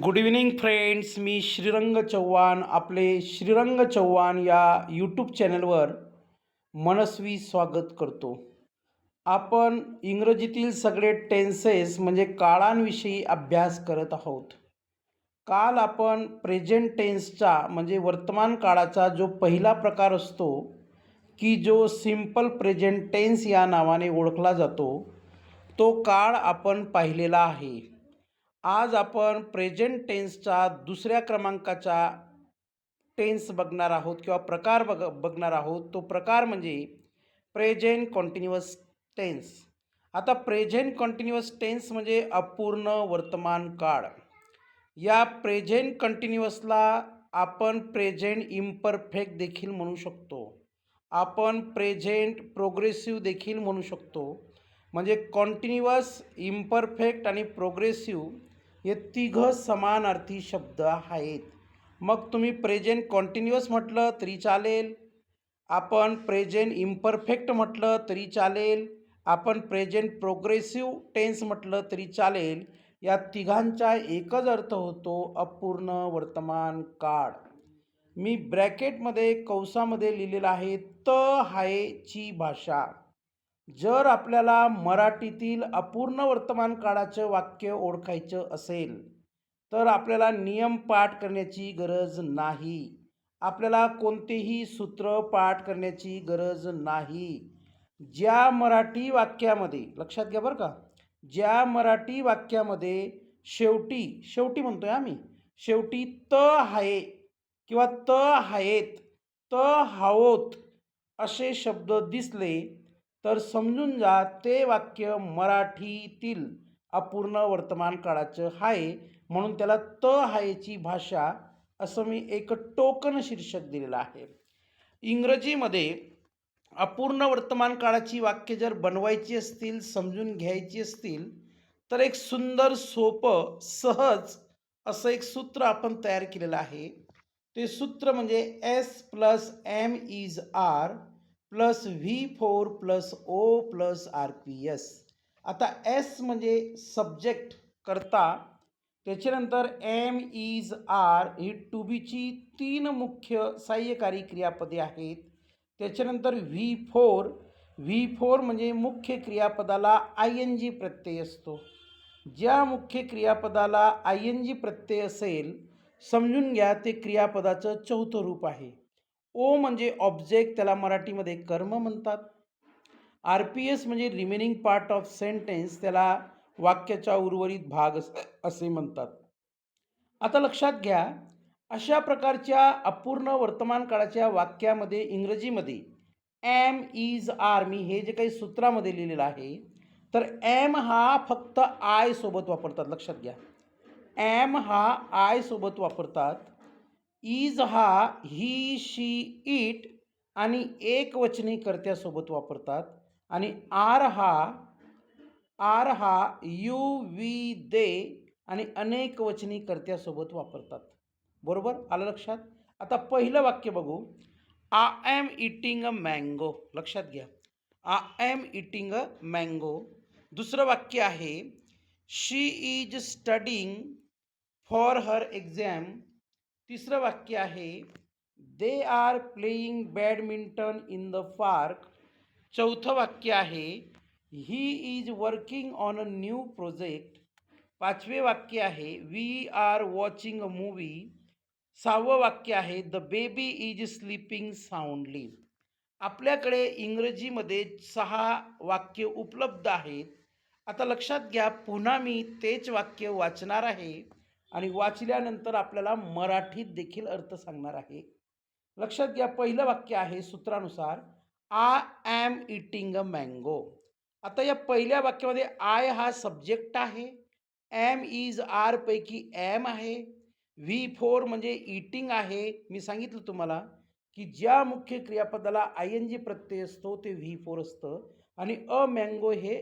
Good evening friends मी श्रीरंग चव्हाण. आपले श्रीरंग चव्हाण या यूट्यूब चॅनलवर मनस्वी स्वागत करतो. आपण इंग्रजीतील सगळे टेन्सेस म्हणजे काळांविषयी अभ्यास करत आहोत. काल आपण प्रेझेंट टेन्सचा म्हणजे वर्तमान काळाचा जो पहिला प्रकार असतो की जो सिंपल प्रेझेंट टेन्स या नावाने ओळखला जातो तो काळ आपण पाहिलेला आहे. आज आपण प्रेझेंट टेन्सचा दुसऱ्या क्रमांकाचा टेन्स बघणार आहोत किंवा प्रकार बघ बघणार आहोत. तो प्रकार म्हणजे प्रेझेंट कॉन्टिन्युअस टेन्स आता प्रेझेंट कॉन्टिन्युअस टेन्स म्हणजे अपूर्ण वर्तमान काळ. या प्रेझेंट कंटिन्युअसला आपण प्रेझेंट इम्परफेक्ट देखील म्हणू शकतो. आपण प्रेझेंट प्रोग्रेसिव्ह देखील म्हणू शकतो. म्हणजे कॉन्टिन्युअस इम्परफेक्ट आणि प्रोग्रेसिव्ह हे तिघं समानार्थी शब्द आहेत. मग तुम्ही प्रेझेंट कॉन्टिन्युअस म्हटलं तरी चालेल. आपण प्रेझेंट इम्परफेक्ट म्हटलं तरी चालेल. आपण प्रेझेंट प्रोग्रेसिव्ह टेन्स म्हटलं तरी चालेल. या तिघांचा एकच अर्थ होतो अपूर्ण वर्तमान काळ. मी ब्रॅकेटमध्ये कंसामध्ये लिहिलेलं आहे त हायची भाषा. जर आपल्याला मराठीतील अपूर्ण वर्तमान काळाचं वाक्य ओळखायचं असेल तर आपल्याला नियम पाठ करण्याची गरज नाही. आपल्याला कोणतेही सूत्र पाठ करण्याची गरज नाही. ज्या मराठी वाक्यामध्ये लक्षात घ्या बरं का ज्या मराठी वाक्यामध्ये शेवटी शेवटी म्हणतोय आम्ही शेवटी त आहे किंवा त आहेत त हावोत असे शब्द दिसले तर समजून जा ते वाक्य मराठीतील अपूर्ण वर्तमान काळाचं आहे म्हणून त्याला त हायची भाषा असं मी एक टोकन शीर्षक दिलेलं आहे. इंग्रजीमध्ये अपूर्ण वर्तमान काळाची वाक्य जर बनवायची असतील समजून घ्यायची असतील तर एक सुंदर सोपं सहज असं एक सूत्र आपण तयार केलेलं आहे. ते सूत्र म्हणजे S plus am is are plus V four plus O plus R P S. आता एस म्हणजे सब्जेक्ट करता त्याच्यानंतर एम इज आर ही टू बीची तीन मुख्य सहाय्यकारी क्रियापदे आहेत. त्याच्यानंतर व्ही फोर व्ही फोर म्हणजे मुख्य क्रियापदाला आय एन जी प्रत्यय असतो. ज्या मुख्य क्रियापदाला आय एन जी प्रत्यय असेल समजून घ्या ते क्रियापदाचं चौथं रूप आहे. ओ म्हणजे ऑब्जेक्ट त्याला मराठीमध्ये कर्म म्हणतात. आर पी एस म्हणजे रिमेनिंग पार्ट ऑफ सेंटेन्स त्याला वाक्याचा उर्वरित भाग अस- असे म्हणतात. आता लक्षात घ्या अशा प्रकारच्या अपूर्ण वर्तमान काळाच्या वाक्यामध्ये इंग्रजीमध्ये एम इज आर मी हे जे काही सूत्रामध्ये लिहिलेलं आहे तर एम हा फक्त आय सोबत वापरतात. लक्षात घ्या. एम हा आय सोबत वापरतात. इज हा ही शी इट आणि एकवचनी कर्त्यासोबत वापरतात. आणि आर हा आर हा यू वी दे आणि अनेक वचनी कर्त्यासोबत वापरतात. बरोबर? आलं लक्षात? आता पहिलं वाक्य बघू. I am eating a mango लक्षात घ्या. I am eating a mango दुसरं वाक्य आहे. She is studying for her exam तिसरं वाक्य आहे they are playing badminton in the park चौथं वाक्य आहे he is working on a new project पाचवे वाक्य आहे we are watching a movie सहावं वाक्य आहे the baby is sleeping soundly आपल्याकडे इंग्रजीमध्ये सहा वाक्य उपलब्ध आहेत. आता लक्षात घ्या पुन्हा मी तेच वाक्य वाचणार आहे. आणि वाचल्यानंतर आपल्याला मराठीत देखील अर्थ सांगणार आहे. लक्षात घ्या पहिलं वाक्य आहे सूत्रानुसार I am eating a mango आता या पहिल्या वाक्यामध्ये आय हा सब्जेक्ट आहे. एम इज आर पैकी एम आहे. व्ही फोर म्हणजे इटिंग आहे. मी सांगितलं तुम्हाला की ज्या मुख्य क्रियापदाला आय एन जी प्रत्यय असतो ते व्ही फोर असतं. आणि अ मँगो हे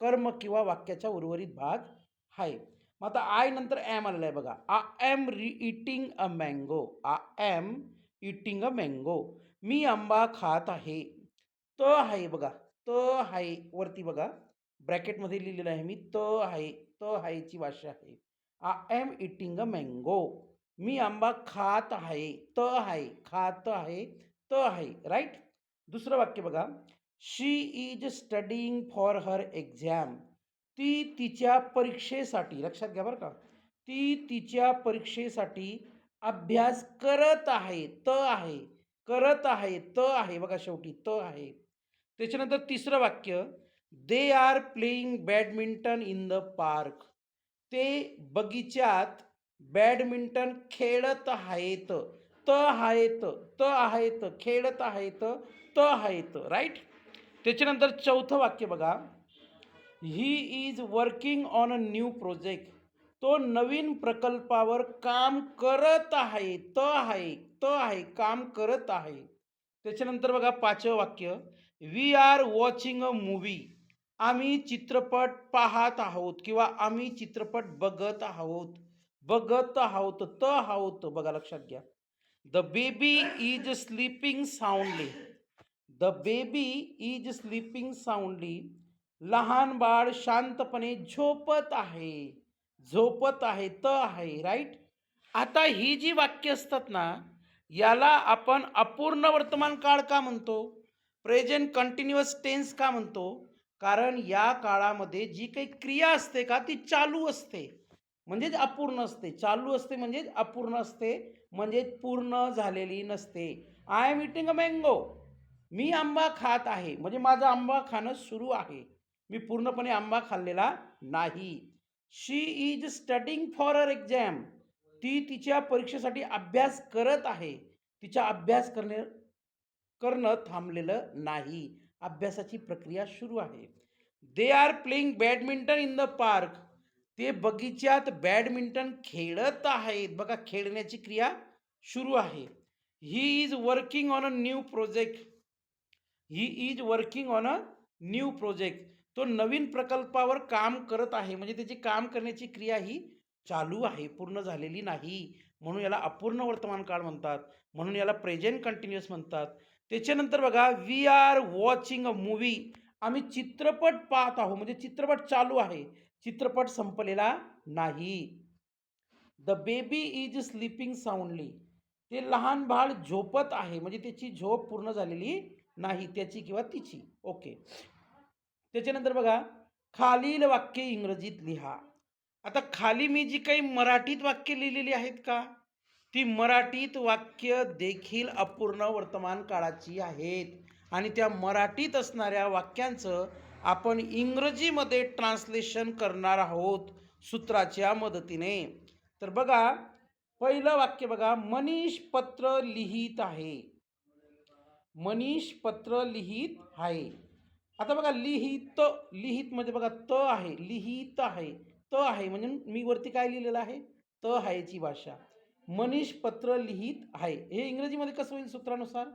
कर्म किंवा वाक्याचा उर्वरित भाग आहे. मग आता आय नंतर ॲम आलेलं आहे बघा. आ ॲम री eating a mango I am eating a mango मी आंबा खात आहे. त आहे बघा. त आहे. वरती बघा. ब्रॅकेटमध्ये लिहिलेलं आहे मी. त आहे. त आहेची भाषा आहे. I am eating a mango मी आंबा खात आहे. त आहे. खात आहे. त आहे. राईट दुसरं वाक्य बघा. She is studying for her exam ती तिच्या परीक्षेसाठी लक्षात घ्या बरं का ती तिच्या परीक्षेसाठी अभ्यास करत आहे त आहे करत आहे त आहे बघा शेवटी त आहे. त्याच्यानंतर तिसरं वाक्य they are playing badminton in the park ते बगीच्यात बॅडमिंटन खेळत आहेत त आहेत त आहेत खेळत आहेत त आहेत राईट त्याच्यानंतर चौथं वाक्य बघा he is working on a new project तो नवीन प्रकल्पावर काम करत आहे त आहे त आहे काम करत आहे. त्याच्यानंतर बघा पाचवं वाक्य. We are watching a movie आम्ही चित्रपट पाहत आहोत किंवा आम्ही चित्रपट बघत आहोत. बघत आहोत त आहोत. बघा लक्षात घ्या. The baby is sleeping soundly the baby is sleeping soundly लहान बाळ शांतपणे झोपत आहे. झोपत आहे त आहे राईट आता ही जी वाक्य असतात ना याला आपण अपूर्ण वर्तमान काळ का म्हणतो? प्रेझेंट कंटिन्युअस टेन्स का म्हणतो? कारण या काळामध्ये जी काही क्रिया असते का ती चालू असते. म्हणजेच अपूर्ण असते. चालू असते म्हणजेच अपूर्ण असते. म्हणजेच पूर्ण झालेली नसते. I am eating a mango मी आंबा खात आहे. म्हणजे माझं आंबा खाणं सुरू आहे. मी पूर्णपणे आंबा खाल्लेला नाही. She is studying for her exam ती तिच्या परीक्षेसाठी अभ्यास करत आहे. तिचा अभ्यास करणे करणं थांबलेलं नाही. अभ्यासाची प्रक्रिया सुरू आहे. They are playing badminton in the park ते बगीच्यात बॅडमिंटन खेळत आहेत. बघा खेळण्याची क्रिया सुरू आहे. He is working on a new project he is working on a new project तो नवीन प्रकल्पावर काम करत आहे. म्हणजे त्याची काम करण्याची क्रिया ही चालू आहे पूर्ण झालेली नाही. म्हणून याला अपूर्ण वर्तमान काळ म्हणतात. म्हणून याला प्रेझेंट कंटिन्युअस म्हणतात. त्याच्यानंतर बघा we are watching a movie आम्ही चित्रपट पाहत आहोत. म्हणजे चित्रपट चालू आहे. चित्रपट संपलेला नाही. The baby is sleeping soundly ते लहान बाळ झोपत आहे. म्हणजे त्याची झोप पूर्ण झालेली नाही. त्याची किंवा तिची. ओके त्याच्यानंतर बघा खालील वाक्य इंग्रजीत लिहा. आता खाली मी जी काही मराठीत वाक्य लिहिलेली आहेत का? ती मराठीत वाक्य देखील अपूर्ण वर्तमान काळाची आहेत. आणि त्या मराठीत असणाऱ्या वाक्यांचं आपण इंग्रजीमध्ये ट्रान्सलेशन करणार आहोत सूत्राच्या मदतीने. तर बघा पहिलं वाक्य बघा मनीष पत्र लिहित आहे. मनीष पत्र लिहित आहे. आता बघा लिहित लिहित म्हणजे बघा त आहे लिहित आहे. त आहे म्हणजे मी वरती काय लिहिलेलं आहे? त आहेची भाषा. मनीष पत्र लिहित आहे. हे इंग्रजीमध्ये कसं होईल सूत्रानुसार?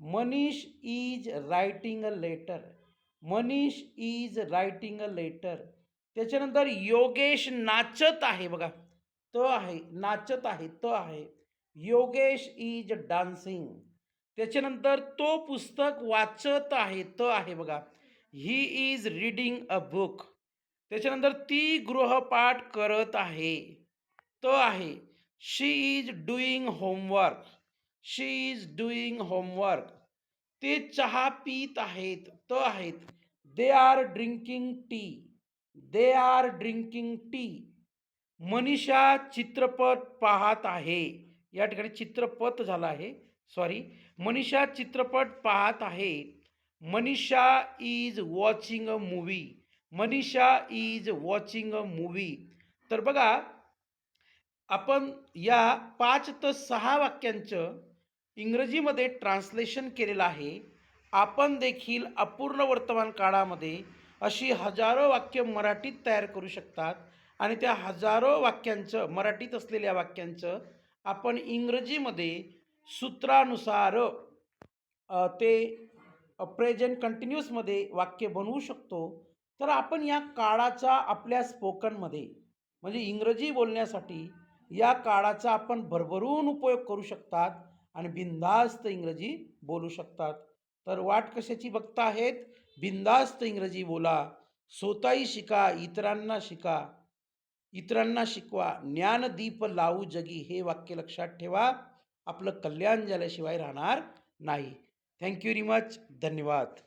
Manish is writing a letter. Manish is writing a letter. त्याच्यानंतर योगेश नाचत आहे बघा. त आहे नाचत आहे त आहे. Yogesh is dancing. त्याच्यानंतर तो पुस्तक वाचत आहे त आहे बघा. He is reading a book त्याच्यानंतर ती गृहपाठ करत आहे. त आहे. She is doing homework she is doing homework ते चहा पीत आहेत. त आहेत. They are drinking tea they are drinking tea Manisha चित्रपट पाहत आहे. या ठिकाणी चित्रपट झाला आहे. सॉरी मनीषा चित्रपट पाहत आहे. Manisha is watching a movie. Manisha is watching a movie. तर बघा आपण या पाच तर सहा वाक्यांचं इंग्रजीमध्ये ट्रान्सलेशन केलेलं आहे. आपण देखील अपूर्ण वर्तमान काळामध्ये अशी हजारो वाक्य मराठीत तयार करू शकतात आणि त्या हजारो वाक्यांचं मराठीत असलेल्या वाक्यांचं आपण इंग्रजीमध्ये सूत्रानुसार ते प्रेझेंट कंटिन्युअसमध्ये वाक्य बनवू शकतो. तर आपण या काळाचा आपल्या स्पोकनमध्ये म्हणजे इंग्रजी बोलण्यासाठी या काळाचा आपण भरभरून उपयोग करू शकतात आणि बिनधास्त इंग्रजी बोलू शकतात. तर वाट कशाची बघता आहेत? बिनधास्त इंग्रजी बोला स्वतःही शिका इतरांना शिका इतरांना शिकवा ज्ञानदीप लावू जगी हे वाक्य लक्षात ठेवा. आपलं कल्याण झाल्याशिवाय राहणार नाही. थँक्यू व्हेरी मच धन्यवाद